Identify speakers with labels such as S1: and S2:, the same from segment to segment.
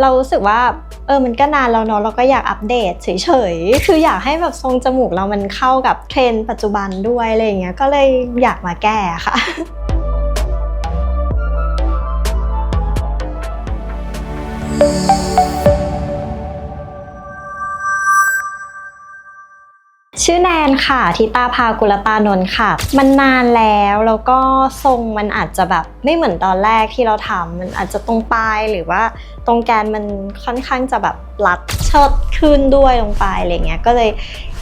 S1: เรารู้สึกว่าเออมันก็นานแล้วเนาะเราก็อยากอัปเดตเฉยๆ คืออยากให้แบบทรงจมูกเรามันเข้ากับเทรนด์ปัจจุบันด้วยอะไรอย่างเงี้ยก็เลยอยากมาแก้ค่ะ ชื่อแนนค่ะทิตาภากุลตานนท์ค่ะ มันนานแล้วแล้วก็ทรงมันอาจจะแบบไม่เหมือนตอนแรกที่เราทำมันอาจจะตรงปลายหรือว่าตรงแกนมันค่อนข้างจะแบบรัดเชิดขึ้นด้วยลงไปอะไรเงี้ยก็เลย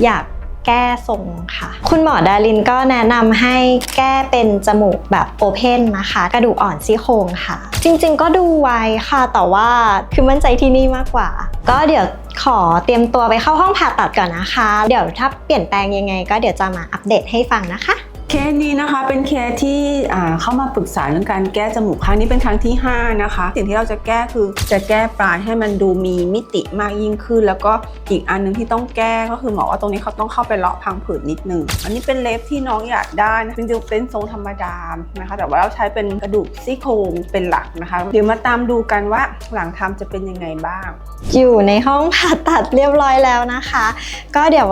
S1: อยาก แก้ทรงค่ะ คุณหมอดารินก็แนะนำให้แก้เป็นจมูกแบบโอเพนนะคะ กระดูกอ่อนซี่โครงค่ะ จริงๆก็ดูไว้ค่ะ แต่ว่าคือมั่นใจที่นี่มากกว่า ก็เดี๋ยวขอเตรียมตัวไปเข้าห้องผ่าตัดก่อนนะคะ เดี๋ยวถ้าเปลี่ยนแปลงยังไง ก็เดี๋ยวจะมาอัปเดตให้ฟังนะคะ
S2: เคสนี้นะคะเป็นเคสที่่าเข้ามาปรึกษาเรื่องการแก้จมูกครั้งนี้เป็นครั้งที่ 5 นะคะ สิ่งที่เราจะแก้คือจะแก้ปลายให้มันดูมีมิติมากยิ่งขึ้น แล้วก็อีกอันหนึงที่ต้องแก้ก็คือหมอว่าตรงนี้เขาต้องเข้าไปเลาะพังผืดนิดนึง อันนี้เป็นเล็บที่น้องอยากได้นะจริงๆเป็นทรงธรรมดานะคะ แต่ว่าเราใช้เป็นกระดูกซี่โครงเป็นหลักนะคะ เดี๋ยวมาตามดูกันว่าหลังทำจะเป็นยังไงบ้าง
S1: อยู่ในห้องผ่าตัดเรียบร้อยแล้วนะคะ ก็เดี๋ยว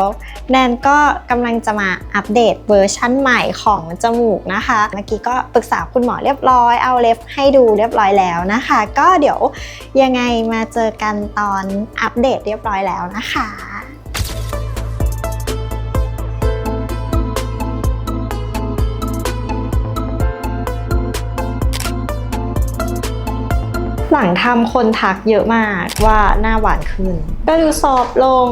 S1: แนนก็กำลังจะมาอัปเดตเวอร์ชั่นใหม่ของจมูกนะคะ เมื่อกี้ก็ปรึกษาคุณหมอเรียบร้อย เอาเล็บให้ดูเรียบร้อยแล้วนะคะ ก็เดี๋ยวยังไงมาเจอกันตอนอัปเดตเรียบร้อยแล้วนะคะ หลังทำคนทักเยอะมากว่าหน้าหวานขึ้น ก็ดูซอฟลง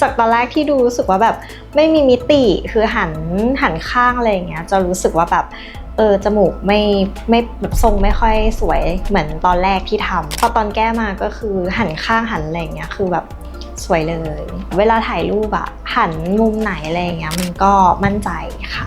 S1: จากตอนแรกที่ดูรู้สึกว่าแบบไม่มีมิติคือหันหันข้างอะไรอย่างเงี้ยจะรู้สึกว่าแบบเออจมูกไม่ไม่แบบทรงไม่ค่อยสวยเหมือนตอนแรกที่ทำพอตอนแก้มาก็คือหันข้างหันอะไรอย่างเงี้ยคือแบบสวยเลย เวลาถ่ายรูปอะหันมุมไหนอะไรอย่างเงี้ยมันก็มั่นใจค่ะ